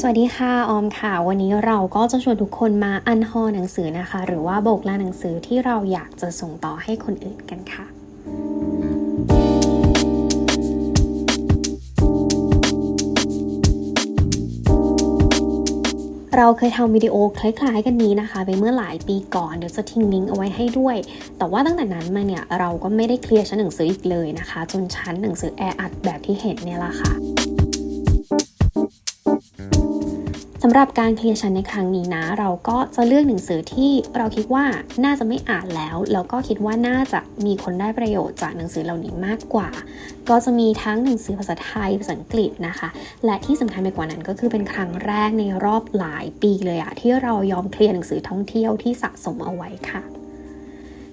สวัสดีค่ะ ออมค่ะ วันนี้เราก็จะชวนทุกคนมาอันฮอหนังสือนะคะ หรือว่าโบกลาหนังสือที่เราอยากจะส่งต่อให้คนอื่นกันค่ะเราเคยทำวิดีโอคล้ายๆกันนี้นะคะไปเมื่อหลายปีก่อนเดี๋ยวจะทิ้งลิงก์เอาไว้ให้ด้วย แต่ว่าตั้งแต่นั้นมาเนี่ยเราก็ไม่ได้เคลียร์ชั้นหนังสืออีกเลยนะคะ จนชั้นหนังสือแออัดแบบที่เห็นเนี่ยละค่ะ สำหรับการเคลียร์ชั้นในครั้งนี้นะ เราก็จะเลือกหนังสือที่เราคิดว่าน่าจะไม่อ่านแล้ว แล้วก็คิดว่าน่าจะมีคนได้ประโยชน์จากหนังสือเหล่านี้มากกว่า ก็จะมีทั้งหนังสือภาษาไทยภาษาอังกฤษนะคะ และที่สำคัญไปกว่านั้นก็คือเป็นครั้งแรกในรอบหลายปีเลยอะที่เรายอมเคลียร์หนังสือท่องเที่ยวที่สะสมเอาไว้ค่ะ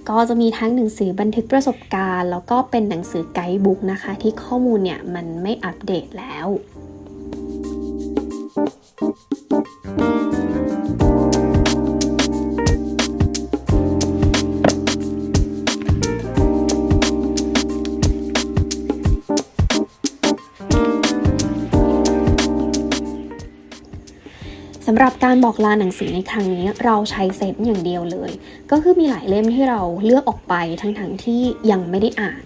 ก็จะมีทั้งหนังสือบันทึกประสบการณ์ แล้วก็เป็นหนังสือไกด์บุ๊กนะคะ ที่ข้อมูลเนี่ยมันไม่อัปเดตแล้ว สำหรับการบอกลาหนังสือในครั้งนี้เราใช้เซฟอย่างเดียวเลย ก็คือมีหลายเล่มที่เราเลือกออกไปทั้งๆทที่ยังไม่ได้อ่าน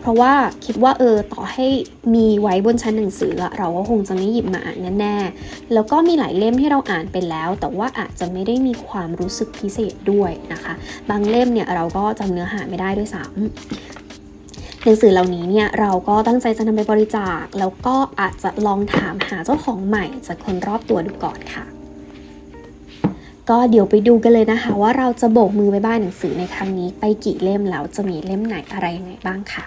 เพราะว่าคิดว่าเออต่อให้มีไว้บนชั้นหนังสือเราก็คงจะไม่หยิบมาอ่านแน่ๆแล้วก็มีหลายเล่มที่เราอ่านไปแล้ว แต่ว่าอาจจะไม่ได้มีความรู้สึกพิเศษด้วยนะคะ บางเล่มเนี่ยเราก็จำเนื้อหาไม่ได้ด้วยซ้ำหนังสือเหล่านี้เนี่ยเราก็ตั้งใจจะนำไปบริจาค แล้วก็อาจจะลองถามหาเจ้าของใหม่จากคนรอบตัวดูก่อนค่ะ ก็เดี๋ยวไปดูกันเลยนะคะ ว่าเราจะโบกมือไปบ้านหนังสือในครั้งนี้ ไปกี่เล่มแล้วจะมีเล่มไหนอะไรยังไงบ้างค่ะ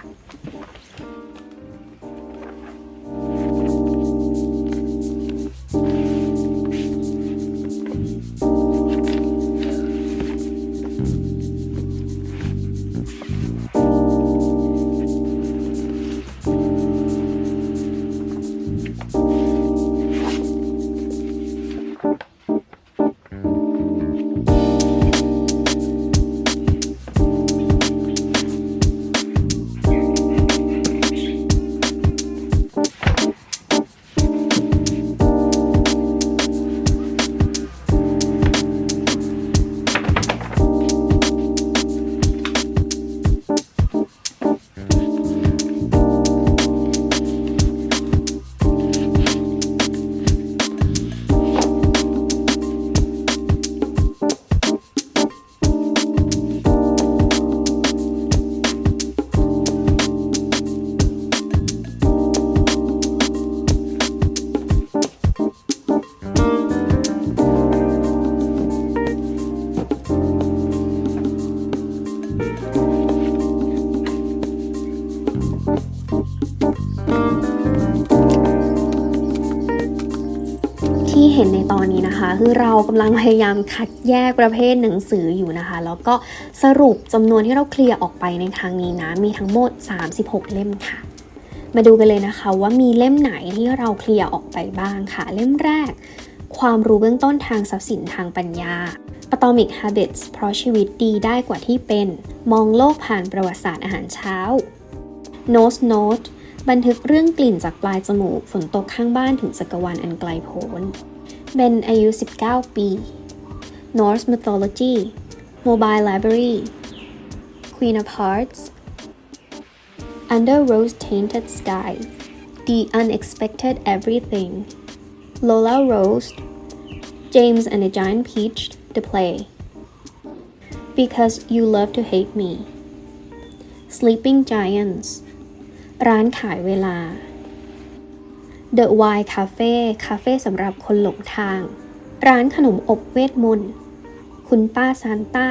ที่เห็นในตอนนี้นะคะ คือเรากำลังพยายามคัดแยกประเภทหนังสืออยู่นะคะ แล้วก็สรุปจำนวนที่เราเคลียร์ออกไปในครั้งนี้นะ มีทั้งหมด 36 เล่มค่ะ มาดูกันเลยนะคะว่ามีเล่มไหนที่เราเคลียร์ออกไปบ้างค่ะ เล่มแรก ความรู้เบื้องต้นทางทรัพย์สินทางปัญญา Atomic Habits เพราะชีวิตดีได้กว่าที่เป็น มองโลกผ่านประวัติศาสตร์อาหารเช้า Nose Note บันทึกเรื่องกลิ่นจากปลายจมูกฝนตกข้างบ้านถึงจักรวาลอันไกลโพ้นเบนอายุ 19 ปี Norse Mythology Mobile Library Queen of Hearts Under Rose Tainted Sky The Unexpected Everything Lola Rose James and the Giant Peach The Play Because You Love to Hate Me Sleeping Giants ร้านขายเวลา The Wine Cafe คาเฟ่สำหรับคนหลงทาง ร้านขนมอบเวทมนต์ คุณป้าซานต้า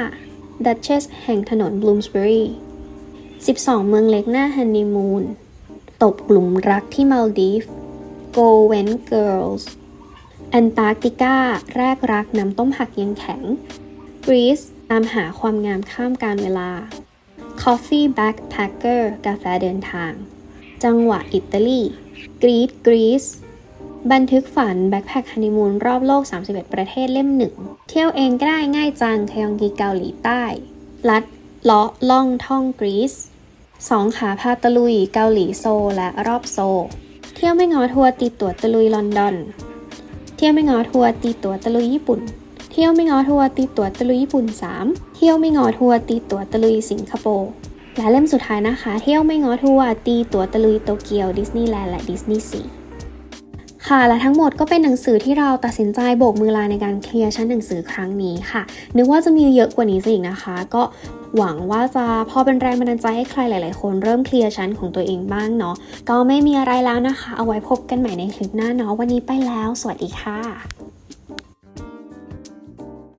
Duchess แห่งถนน Bloomsbury 12 เมืองเล็กหน้าฮันนีมูน ตบกลุ่มรักที่มาลดีฟ Go Wen Girls แอนตาร์กติกาแรกรักน้ำต้มผักยังแข็ง Greece ตามหาความงามข้ามการเวลา Coffee Backpacker กาแฟเดินทาง จังหวะอิตาลีกรีดกรีซบันทึกฝันแบ็คแพคฮันนีมูนรอบโลก 31 ประเทศเล่มหนึ่ง เที่ยวเองก็ได้ง่ายจังคยองกีเกาหลีใต้ ลัด เลาะ ล่อง ท่องกรีซสองขาพาตะลุยเกาหลีโซและรอบโซ เที่ยวไม่งอทัวร์ติดตั๋วตะลุยลอนดอนเทเที่ยวไม่งอทัวร์ตีตั๋วตะลุยญี่ปุ่น เที่ยวไม่งอทัวร์ตีตั๋วตะลุยญี่ปุ่น 3 เที่ยวไม่งอทัวร์ตีตั๋วตะลุยสิงคโปร์และเล่มสุดท้ายนะคะ เที่ยวไม่งอทัวร์ตีตั๋วตะลุยโตเกียวดิสนีย์แลนด์และดิสนีย์ซีค่ะ และทั้งหมดก็เป็นหนังสือที่เราตัดสินใจโบกมือลาในการเคลียร์ชั้นหนังสือครั้งนี้ค่ะ นึกว่าจะมีเยอะกว่านี้ซะอีกนะคะ ก็หวังว่าจะพอเป็นแรงบันดาลใจให้ใครหลาย ๆ คนเริ่มเคลียร์ชั้นของตัวเองบ้างเนาะ ก็ไม่มีอะไรแล้วนะคะ เอาไว้พบกันใหม่ในคลิปหน้าเนาะ วันนี้ไปแล้ว สวัสดีค่ะ